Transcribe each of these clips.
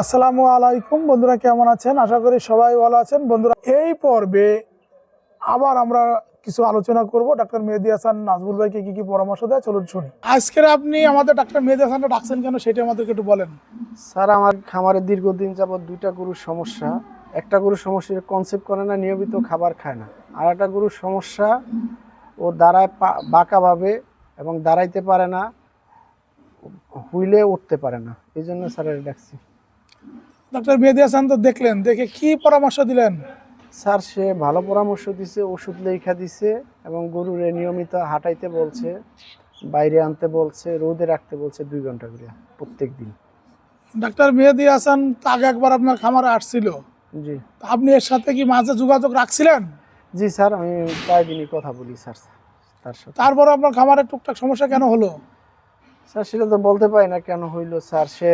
আসসালামু আলাইকুম। বন্ধুরা কেমন আছেন? আশা করি সবাই ভালো আছেন। বন্ধুরা, এই পর্বে আবার আমরা কিছু আলোচনা করব। ডাক্তার মেহেদি হাসান নাজমুল ভাইকে কি কি পরামর্শ দেয় চলুন শুনি। আজকের আপনি আমাদের ডাক্তার মেহেদি হাসানটা ডাকছেন কেন সেটা আমাদেরকে একটু বলেন। স্যার, আমার খামারে দীর্ঘদিন যাবৎ দুইটা গরুর সমস্যা। একটা গরুর সমস্যা কনসেপ্ট করে না, নিয়মিত খাবার খায় না। আর একটা গরুর সমস্যা, ও দাঁড়ায় বাঁকাভাবে এবং দাঁড়াইতে পারে না, হুইলে উঠতে পারে না। এই জন্য স্যারের ডাকছি। ডাক্তার মেহেদি হাসান তো দেখলেন দেখে কি পরামর্শ দিলেন? স্যার সে ভালো পরামর্শ দিছে ওষুধ লেখা দিছে এবং গরুরে নিয়মিত হাঁটাইতে বলছে বাইরে আনতে বলছে রোদে রাখতে বলছে দুই ঘণ্টা করে প্রত্যেক দিন ডাক্তার মেহেদি হাসান আগে একবার আপনার খামারে আসছিল। জি। আপনি এর সাথে কি মাঝে যোগাযোগ রাখছিলেন? জি স্যার আমি প্রায় দিনই কথা বলি স্যার তার সাথে। তারপর আপনার খামারের টুকটাক সমস্যা কেন হলো? স্যার সেটা তো বলতে পারি না কেন হইল স্যার। সে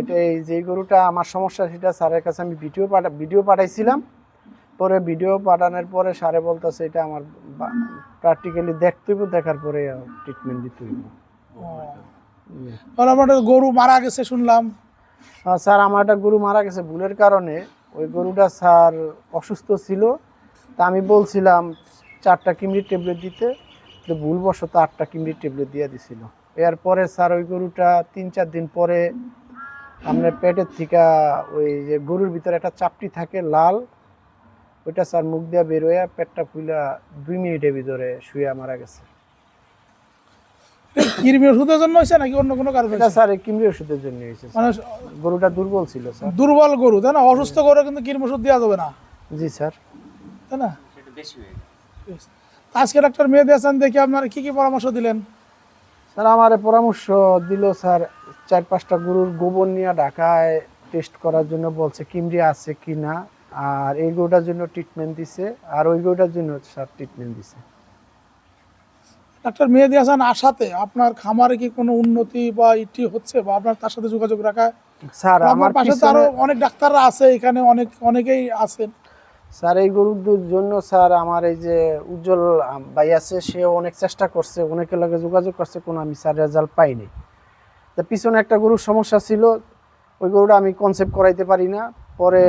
এটা এই যে গরুটা আমার সমস্যা সেটা স্যারের কাছে আমি ভিডিও পাঠা ভিডিও পাঠাইছিলাম। পরে ভিডিও পাঠানোর পরে স্যারে বলতেছে এটা আমার প্র্যাকটিক্যালি দেখতে দেখার পরে ট্রিটমেন্ট দিতে হইব। গরু মারা গেছে শুনলাম। স্যার আমার একটা গরু মারা গেছে ভুলের কারণে। ওই গরুটা স্যার অসুস্থ ছিল। তা আমি বলছিলাম চারটা কিমড়ি ট্যাবলেট দিতে। তো ভুলবশত আটটা কিমড়ি ট্যাবলেট দিয়ে দিছিল। এরপরে স্যার ওই গরুটা তিন চার দিন পরে আপনার পেটের থেকে ওই যে গরুর ভিতরে একটা চাপটি থাকে লাল ওইটা স্যার মুখ দিয়ে বেরোয়া পেটটা ফুলা দুই মিনিটের ভিতরে শুয়ে মারা গেছে। কৃমি ওষুধের জন্য হয়েছে নাকি অন্য কোনো কারণে এটা স্যার ওষুধের জন্য হয়েছে মানে গরুটা দুর্বল ছিল স্যার। দুর্বল গরু তাই না? অসুস্থ গরু কিন্তু কৃমি ওষুধ দেওয়া যাবে না। জি স্যার। তাই না. আজকে ডাক্তার দেখে আপনার কি কি পরামর্শ দিলেন? স্যার আমার পরামর্শ দিল স্যার চার পাঁচটা গরুর গোবর নিয়ে ঢাকায় টেস্ট করার জন্য বলছে কিমড়ি আছে কি না আর এই গরুটার জন্য ট্রিটমেন্ট দিছে আর ওই গরুটার জন্য স্যার ট্রিটমেন্ট দিছে। ডাক্তার মেহেদি হাসান আসাতে আপনার খামারে কি কোনো উন্নতি বা ইটি হচ্ছে বা আপনার তার সাথে যোগাযোগ রাখা? স্যার আমার আমার পাশে তো আরও অনেক ডাক্তাররা আছে এখানে অনেক অনেকেই আছেন। স্যার, এই গরুর জন্য স্যার আমার এই যে উজ্জ্বল ভাই আছে, সেও অনেক চেষ্টা করছে, অনেকের লগে যোগাযোগ করছে, কোনো আমি স্যার রেজাল্ট পাইনি। তা পিছনে একটা গরুর সমস্যা ছিল, ওই গরুটা আমি কনসেপ্ট করাইতে পারি না। পরে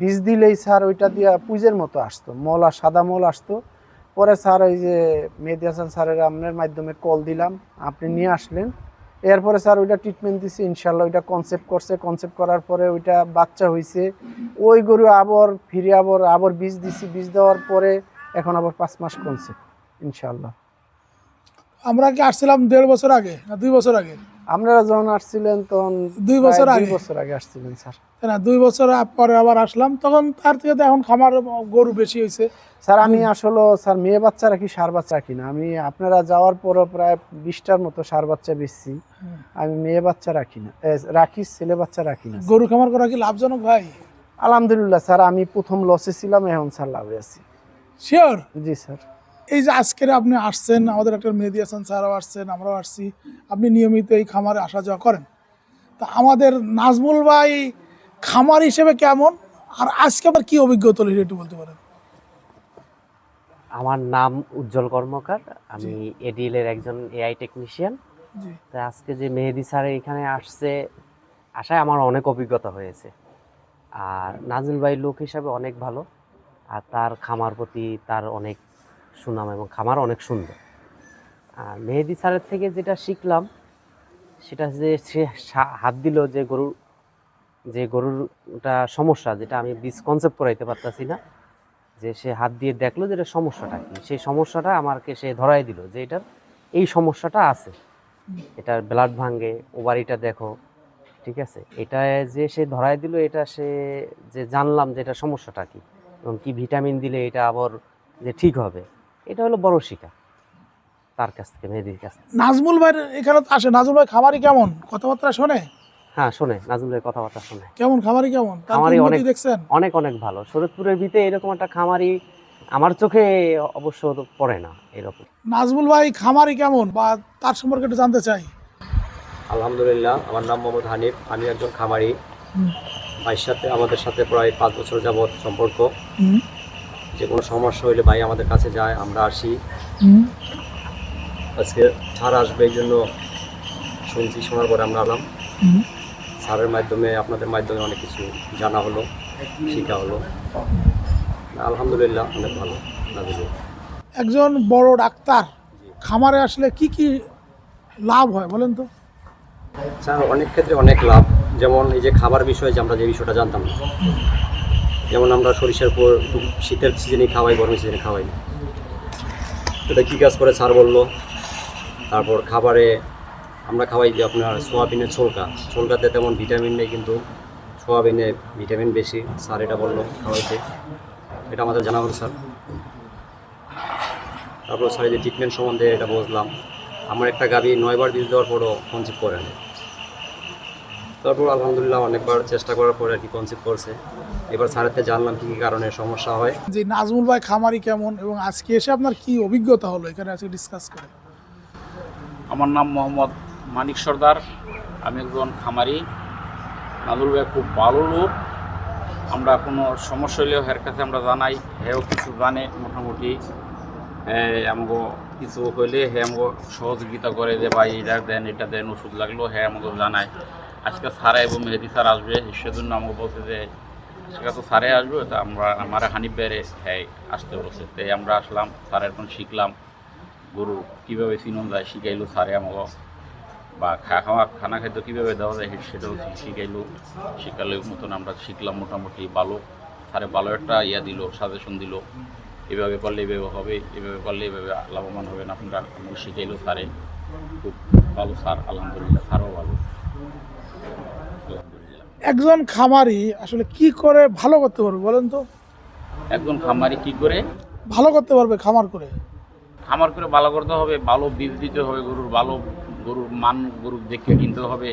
বীজ দিলেই স্যার ওইটা দিয়া পুজের মতো আসতো, মল আর সাদা মল আসতো। পরে স্যার ওই যে মেহেদি হাসান স্যারের আপনার মাধ্যমে কল দিলাম, আপনি নিয়ে আসলেন। এরপরে স্যার ওইটা ট্রিটমেন্ট দিছে, ইনশাল্লাহ ওইটা কনসেপ্ট করছে। কনসেপ্ট করার পরে ওইটা বাচ্চা হয়েছে ওই গরু আবার ফিরে আবার আবার বীজ দিছি। বীজ দেওয়ার পরে এখন আবার পাঁচ মাস কনসেপ্ট ইনশাল্লাহ। আমরা কি আসছিলাম দেড় বছর আগে না দুই বছর আগে? আপনারা যখন আসছিলেন তখন দুই বছর আগে? বছর আগে আসছিলেন স্যার। না দুই বছর পরে আবার আসলাম। তখন তার থেকে তো এখন খামার গরু বেশি হয়েছে স্যার আমি আসলে স্যার মেয়ে বাচ্চা রাখি সার বাচ্চা রাখি না আমি আপনারা যাওয়ার পরও প্রায় বিশটার মতো সার বাচ্চা বেচছি। আমি মেয়ে বাচ্চা রাখি না রাখি ছেলে বাচ্চা রাখি না গরু খামার করা কি লাভজনক ভাই? আলহামদুলিল্লাহ স্যার আমি প্রথম লসে ছিলাম এখন স্যার লাভে আছি। শিওর জি স্যার। এই যে আজকের আপনি আসছেন আমাদের একটা মেহেদি হাসান স্যারও আসছেন আমরাও আসছি। আপনি নিয়মিত এই খামারে আসা যাওয়া করেন। তা আমাদের নাজমুল ভাই খামার হিসেবে কেমন? আর আজকে আবার কি অভিজ্ঞতা হলো একটু বলতে পারেন। আমার নাম উজ্জ্বল কর্মকার। আমি এডিএল এর একজন এআই টেকনিশিয়ান তাই আজকে যে মেহেদি স্যার এখানে আসছে আসায় আমার অনেক অভিজ্ঞতা হয়েছে। আর নাজিল ভাই লোক হিসাবে অনেক ভালো। আর তার খামার প্রতি তার অনেক সুনাম এবং খামার অনেক সুন্দর। আর মেহেদি স্যারের থেকে যেটা শিখলাম, সেটা যে সে হাত দিল যে গরুর যে গরুরটা সমস্যা, যেটা আমি বীজ কনসেপ্ট করাইতে পারতাছি না, যে সে হাত দিয়ে দেখল যে এটা সমস্যাটা কি। সেই সমস্যাটা আমাকে সে ধরাই দিল যে এটার, এই সমস্যাটা আছে। এটার ব্লাড ভাঙ্গে ওভারিটা দেখো, ঠিক আছে? এটা যে সে ধরাই দিল, এটা সে যে জানলাম যে এটা সমস্যাটা কি এবং কি ভিটামিন দিলে এটা আবার যে ঠিক হবে। এটা হলো বড় শিকা তার কাছ থেকে মেহেদির কাছ থেকে। নাজমুল ভাই এখানে তো আসে। নাজমুল ভাই খামারি কেমন? কথাবার্তা শোনে? হ্যাঁ শোনে। নাজমুলের কথাবার্তা শোনে। কেমন? খামারি কেমন? খামারি অনেক- দেখছেন? অনেক অনেক ভালো। শরৎপুরের ভিতরে এরকম একটা খামারি আমার চোখে অবশ্য পড়ে না এরকম। নাজমুল ভাই খামারি কেমন? বা তার সম্পর্কে একটু জানতে চাই। আলহামদুলিল্লাহ আমার নাম মোহাম্মদ হানিফ। আমি একজন খামারি। ভাইয়ের সাথে আমাদের সাথে প্রায় পাঁচ বছর যাবৎ সম্পর্ক। যে কোনো সমস্যা হলে ভাই আমাদের কাছে যায় আমরা আসি। আজকে ছাড় আসবে এই জন্য শুনছি শোনার পরে আমরা আলাম হুম। স্যারের মাধ্যমে আপনাদের মাধ্যমে অনেক কিছু জানা হলো শেখা হলো। আলহামদুলিল্লাহ অনেক ভালো। একজন বড় ডাক্তার খামারে আসলে কি কি লাভ হয় বলেন তো? স্যার অনেক ক্ষেত্রে অনেক লাভ। যেমন এই যে খাবার বিষয়ে যে আমরা যে বিষয়টা জানতাম না। যেমন আমরা সরিষার পর শীতের সিজনে খাওয়াই, গরমের সিজনে খাওয়াই। না এটা কী কাজ করে? সার বলল। তারপর খাবারে আমরা খাওয়াই যে আপনার সোয়াবিনের ছোলকা। ছোলকাতে তেমন ভিটামিন নেই কিন্তু সোয়াবিনে ভিটামিন বেশি, স্যার এটা বলল খাওয়াইতে। এটা আমাদের জানা হলো, স্যার। তারপর স্যার যে ট্রিটমেন্ট সম্বন্ধে এটা বুঝলাম। আমার একটা গাভী নয়বার বীজ দেওয়ার পরও কনসিভ করে তারপর আলহামদুলিল্লাহ অনেকবার চেষ্টা করার পরে আর কি কনসিভ করছে। এবার স্যারেতে জানলাম কী কী কারণে সমস্যা হয়। যে নাজমুল ভাই খামারি কেমন এবং আজকে এসে আপনার কি অভিজ্ঞতা হলো? এখানে আজকে ডিসকাস করে। আমার নাম মোহাম্মদ মানিক সর্দার। আমি একজন খামারি। নাদুল ভাই খুব ভালো লোক। আমরা কোনো সমস্যা হলেও হের কাছে আমরা জানাই। হেও কিছু জানে মোটামুটি। আমাকে কিছু হইলে হে আমাকে সহযোগিতা করে যে ভাই এটা দেন এটা দেন ওষুধ লাগল হ্যাঁ আমাকে জানায়। আজকে স্যার এবং মেহেদি স্যার আসবে সেজন্য আমাকে বলছে যে আজকে তো স্যারে আসবে, তা আমরা আমার হানিফ বেড়ে হ্যাঁ আসতে বলছে। তাই আমরা আসলাম, স্যারের এখন শিখলাম। গরু, কীভাবে চিনন যায় শিখাইলো স্যারে আমাকে? বা খা- খাওয়া, খানা খাদ্য কীভাবে দেওয়া যায় সেটাও শিখাইলো। শিখালে মতন আমরা শিখলাম মোটামুটি ভালো। স্যারে ভালো একটা ইয়া দিল সাজেশন দিল। এভাবে করলে এভাবে হবে, এভাবে করলে এভাবে লাভবান হবেন আপনারা। শিখাইলো স্যারে। খুব ভালো স্যার, আলহামদুলিল্লাহ, স্যারও একজন খামারি আসলে কি করে ভালো করতে পারবে বলেন তো? একজন খামারি কি করে? ভালো করতে পারবে খামার করে? খামার করে ভালো করতে হবে ভালো বীজ দিতে হবে গরুর ভালো গরুর মান গরুর দেখে কিনতে হবে।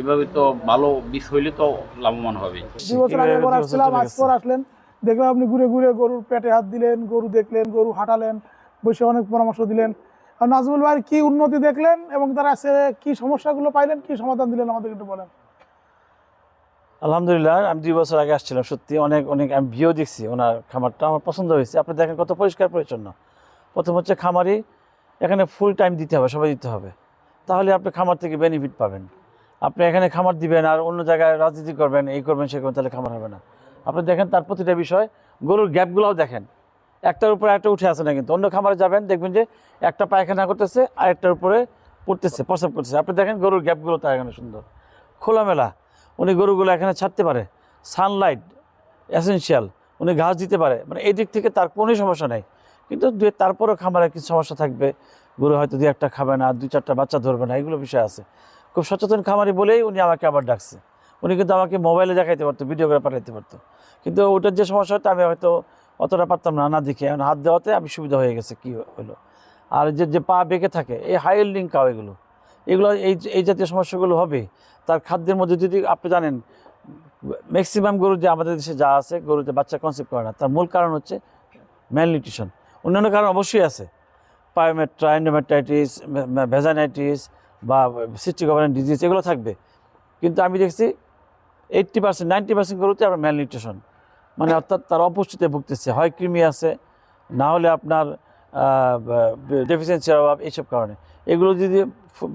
এভাবে তো ভালো বীজ হইলে তো লাভবান হবে। দুই বছর আগে একবার আসছিলাম আজ পর আসলেন। দেখলাম আপনি ঘুরে ঘুরে গরুর পেটে হাত দিলেন গরু দেখলেন গরু হাঁটালেন বসে অনেক পরামর্শ দিলেন। আর নাজমুল ভাইয়ের কি উন্নতি দেখলেন এবং তারা সে কি সমস্যাগুলো পাইলেন কি সমাধান দিলেন আমাদের একটু বলেন। আলহামদুলিল্লাহ, আমি দুই বছর আগে আসছিলাম, সত্যি অনেক অনেক, আমি ভিও দেখছি ওনার খামারটা, আমার পছন্দ হয়েছে। আপনি দেখেন কত পরিষ্কার পরিচ্ছন্ন। প্রথম হচ্ছে খামারি, এখানে ফুল টাইম দিতে হবে, সবাই দিতে হবে। তাহলে আপনি খামার থেকে বেনিফিট পাবেন। আপনি এখানে খামার দিবেন আর অন্য জায়গায় রাজনীতি করবেন, এই করবেন, সে করবেন, তাহলে খামার হবে না। আপনি দেখেন তার প্রতিটা বিষয়, গরুর গ্যাপগুলোও দেখেন। একটার উপরে একটা উঠে আসে না কিন্তু, অন্য খামারে যাবেন, দেখবেন যে একটা পায়খানা করতেছে আর একটার উপরে পড়তেছে প্রসাব করতেছে। আপনি দেখেন গরুর গ্যাপগুলো তার এখানে সুন্দর। খোলামেলা। উনি গরুগুলো এখানে ছাড়তে পারে। সানলাইট, এসেনশিয়াল, উনি ঘাস দিতে পারে। মানে এই দিক থেকে তার কোনো সমস্যা নেই। কিন্তু দু- তারপরেও খামারে কিছু সমস্যা থাকবে। গরু হয়তো দু একটা খাবে না, দুই চারটা বাচ্চা ধরবে না, এগুলো বিষয় আছে। খুব সচেতন খামারি বলেই উনি আমাকে আবার ডাকছে। উনি কিন্তু আমাকে মোবাইলে দেখাইতে পারতো, ভিডিও করে পাঠাইতে পারতো। কিন্তু ওটার যে সমস্যা হতো আমি হয়তো অতটা পারতাম না না দেখে। এখন হাত দেওয়াতে আমি সুবিধা হয়ে গেছে, কী হলো। আর যে যে পা বেঁকে থাকে, এই হাই এল্ডিং কাও এগুলো এগুলো এই এই জাতীয় সমস্যাগুলো হবে। তার খাদ্যের মধ্যে যদি আপনি জানেন ম্যাক্সিমাম গরু যে আমাদের দেশে যা আছে গরুতে বাচ্চা কনসেপ্ট করে না তার মূল কারণ হচ্ছে ম্যালনিউট্রিশন অন্যান্য কারণ অবশ্যই আছে। পায়োমেট্রা এন্ডোমেট্রাইটিস ভেজানাইটিস বা সিস্টিক ওভারেন ডিজিজ এগুলো থাকবে। কিন্তু আমি দেখছি এইট্টি পার্সেন্ট নাইনটি পার্সেন্ট গরুতে আপনার ম্যালনিউট্রিশন মানে অর্থাৎ তার অপুষ্টিতে ভুগতেছে। হয় কৃমি আছে, না হলে আপনার ডেফিসিয়েন্সির অভাব, এইসব কারণে। এগুলো যদি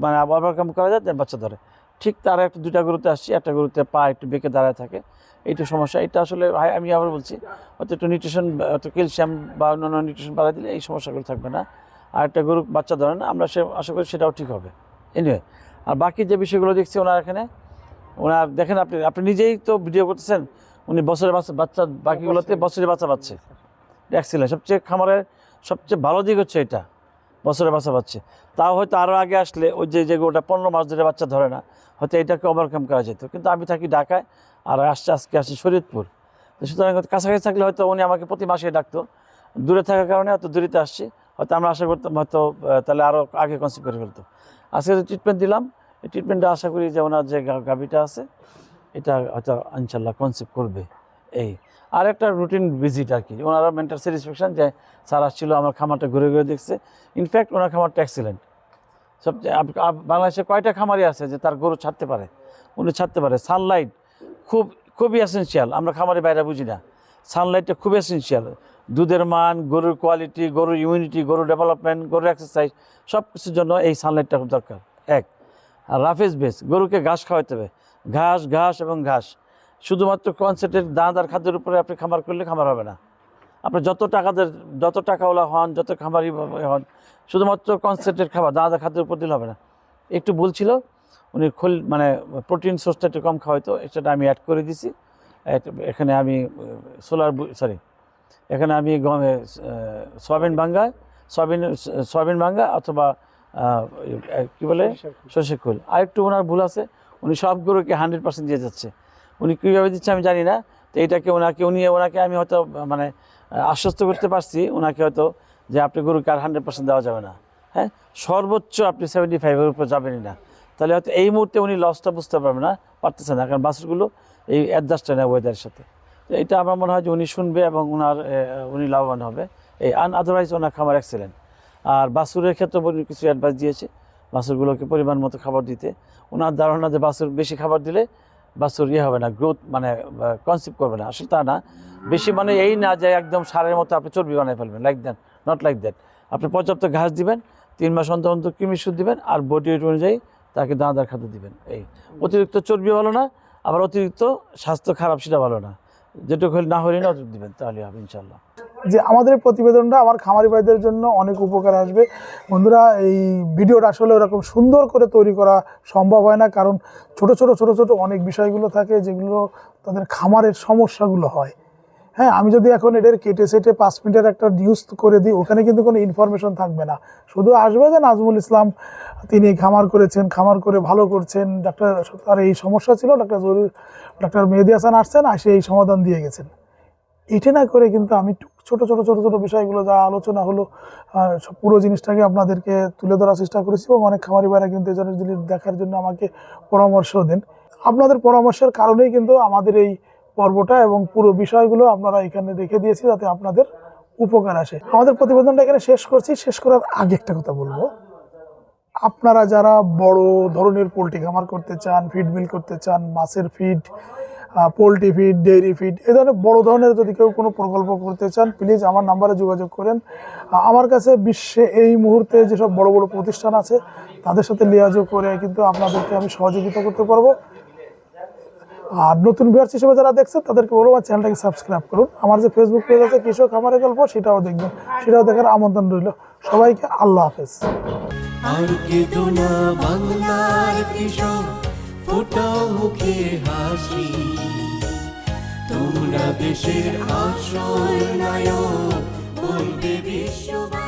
মানে ওভারকাম করা যায় দেন বাচ্চা ধরে। ঠিক তার একটা দুটা গরুতে আসছি, একটা গরুতে পা একটু বেঁকে দাঁড়ায় থাকে। এইটা সমস্যা। এটা আসলে আমি আবার বলছি, হয়তো একটু নিউট্রিশন একটু ক্যালসিয়াম বা অন্যান্য নিউট্রিশন বাড়াই দিলে এই সমস্যাগুলো থাকবে না। আর একটা গরু, বাচ্চা ধরে না, আমরা সে, আশা করি সেটাও ঠিক হবে। এনিওয়ে আর বাকি যে বিষয়গুলো দেখছি ওনার এখানে, ওনার, দেখেন আপনি আপনি নিজেই তো ভিডিও করতেছেন, উনি বছরে বাচ্চা বাচ্চা, বাকিগুলোতে বছরে বাচ্চা পাচ্ছে। এক্সিলেন্ট সবচেয়ে খামারের সবচেয়ে ভালো দিক হচ্ছে এটা। বছরে বাচ্চা পাচ্ছে। তাও হয়তো আরও আগে আসলে ওই যে যে গরুটা পনেরো মাস ধরে বাচ্চা ধরে না, হয়তো এটাকে ওভারকাম করা যেত। কিন্তু আমি থাকি ঢাকায় আর আসছে, আজকে আসছি শরীয়তপুর। তো সুতরাং কাছাকাছি থাকলে হয়তো উনি আমাকে প্রতি মাসে ডাকতো। দূরে থাকার কারণে হয়তো দূরেতে আসছি। হয়তো আমরা আশা করতাম হয়তো তাহলে আরও আগে কনসিভ করে ফেলতো। আজকে যে ট্রিটমেন্ট দিলাম, এই ট্রিটমেন্টটা আশা করি যে ওনার যে গাভীটা আছে, এটা হয়তো ইনশাল্লাহ কনসিভ করবে। এই আর একটা রুটিন ভিজিট আর কি ওনারা মেন্টাল স্যাটিসফ্যাকশন যে, স্যার আসছিল, আমার খামারটা ঘুরে ঘুরে দেখছে। ইনফ্যাক্ট ওনার খামারটা এক্সিলেন্ট সবচেয়ে বাংলাদেশে কয়টা খামারি আছে যে, তার গরু ছাড়তে পারে? উনি ছাড়তে পারে। সানলাইট খুব, খুবই এসেন্সিয়াল আমরা খামারি বাইরে বুঝি না। সানলাইটটা খুব এসেন্সিয়াল দুধের মান, গরুর কোয়ালিটি গরুর ইমিউনিটি গরুর ডেভেলপমেন্ট গরুর এক্সারসাইজ সব কিছুর জন্য এই সানলাইটটা খুব দরকার। এক, আর রাফেজ বেস গরুকে ঘাস খাওয়াতে হবে। ঘাস ঘাস এবং ঘাস। শুধুমাত্র কনসেন্ট্রেট দানাদার খাদ্যের উপরে আপনি খামার করলে খামার হবে না। আপনি যত টাকাদের যত টাকাওয়ালা হন যত খামারি হন শুধুমাত্র কনসেন্ট্রেট খাবার দানাদার খাদ্যের উপর দিলে হবে না। একটু ভুল ছিল উনি খোল মানে প্রোটিন সোর্সটা একটু কম খাওয়াইতো সেটা আমি অ্যাড করে দিছি। এট- এখানে আমি সোলার সরি এখানে আমি গমে সয়াবিন ভাঙ্গা সয়াবিন সয়াবিন ভাঙ্গা অথবা কী বলে? সর্ষে খোল। আর একটু ওনার ভুল আছে উনি সবগুলোকে হান্ড্রেড পার্সেন্ট দিয়ে যাচ্ছে। উনি কীভাবে দিচ্ছে আমি জানি না, তো এটাকে ওনাকে, উনি, ওনাকে আমি হয়তো মানে আশ্বস্ত করতে পারছি ওনাকে হয়তো যে আপনি গরুকে আর হান্ড্রেড পার্সেন্ট দেওয়া যাবে না। হ্যাঁ? সর্বোচ্চ আপনি সেভেন্টি ফাইভের উপর যাবেনই না। তাহলে হয়তো এই মুহূর্তে উনি লসটা বুঝতে পারবে না, পারতেছেন না, কারণ বাছুরগুলো এই অ্যাডজাস্টটা নেয় ওয়েদারের সাথে। তো এটা আমার মনে হয় যে উনি শুনবে এবং ওনার উনি লাভবান হবে। এই আন আদারওয়াইজ ওনার খাবার এক্সেলেন্ট আর বাছুরের ক্ষেত্রে কিছু অ্যাডভাইস দিয়েছে, বাছুরগুলোকে পরিমাণ মতো খাবার দিতে। ওনার ধারণা যে বাছুর বেশি খাবার দিলে বাছুর ইয়ে হবে না গ্রোথ মানে কনসিভ করবে না। আসলে তা না। বেশি মানে এই না যে একদম সারের মতো আপনি চর্বি বানিয়ে ফেলবেন like that not like that আপনি পর্যাপ্ত ঘাস দিবেন, তিন মাস অন্তর অন্তর কৃমি সুদ দিবেন, আর বডি ওয়েট অনুযায়ী তাকে দানাদার খাদ্য দিবেন, এই। অতিরিক্ত চর্বি ভালো না, আবার অতিরিক্ত স্বাস্থ্য খারাপ, সেটা ভালো না। যেটুকু হলে না হলে না অতটুকু দিবেন তাহলে হবে ইনশাল্লাহ যে আমাদের প্রতিবেদনটা আমার খামারি ভাইদের জন্য অনেক উপকার আসবে। বন্ধুরা, এই ভিডিওটা আসলে ওরকম সুন্দর করে তৈরি করা সম্ভব হয় না, কারণ ছোট ছোট ছোট ছোট অনেক বিষয়গুলো থাকে যেগুলো তাদের খামারের সমস্যাগুলো হয়। হ্যাঁ আমি যদি এখন এদের কেটে সেটে পাঁচ মিনিটের একটা নিউজ করে দিই, ওখানে কিন্তু কোনো ইনফরমেশন থাকবে না। শুধু আসবে যে নাজমুল ইসলাম, তিনি খামার করেছেন, খামার করে ভালো করছেন, ডাক্তার তার এই সমস্যা ছিল, ডাক্তার জরুরি, ডাক্তার মেহেদি হাসান আসছেন, আসে এই সমাধান দিয়ে গেছেন। এটা না করে কিন্তু আমি ছোট ছোট ছোট ছোট বিষয়গুলো যা আলোচনা হলো পুরো জিনিসটাকে আপনাদেরকে তুলে ধরার চেষ্টা করেছি এবং অনেক খামারি ভাইরা কিন্তু এই ধরনের জিনিস দেখার জন্য আমাকে পরামর্শ দেন। আপনাদের পরামর্শের কারণেই কিন্তু আমাদের এই পর্বটা এবং পুরো বিষয়গুলো আপনারা এখানে রেখে দিয়েছি যাতে আপনাদের উপকার আসে। আমাদের প্রতিবেদনটা এখানে শেষ করছি। শেষ করার আগে একটা কথা বলব। আপনারা যারা বড় ধরনের পোলট্রি খামার করতে চান ফিড মিল করতে চান, মাছের feed poultry feed dairy feed এ ধরনের বড় ধরনের যদি কেউ কোনো প্রকল্প করতে চান প্লিজ আমার নাম্বারে যোগাযোগ করেন। আমার কাছে বিশ্বে এই মুহূর্তে যেসব বড় বড় প্রতিষ্ঠান আছে, তাদের সাথে যোগাযোগ করে কিন্তু আপনাদেরকে আমি সহযোগিতা করতে পারব। আর নতুন ভিউয়ার্স হিসেবে যারা দেখছেন, তাদেরকে বলব আমার চ্যানেলটাকে সাবস্ক্রাইব করুন। আমার যে ফেসবুক পেজ আছে, কৃষক খামারের গল্প, সেটাও দেখবেন। সেটাও দেখার আমন্ত্রণ রইল। সবাইকে আল্লাহ হাফেজ। আর বাংলার কৃষক। ফোটাও মুখে হাসি। তোমরা দেশের আসল নায়ক বলবে বিশ্ববাসী।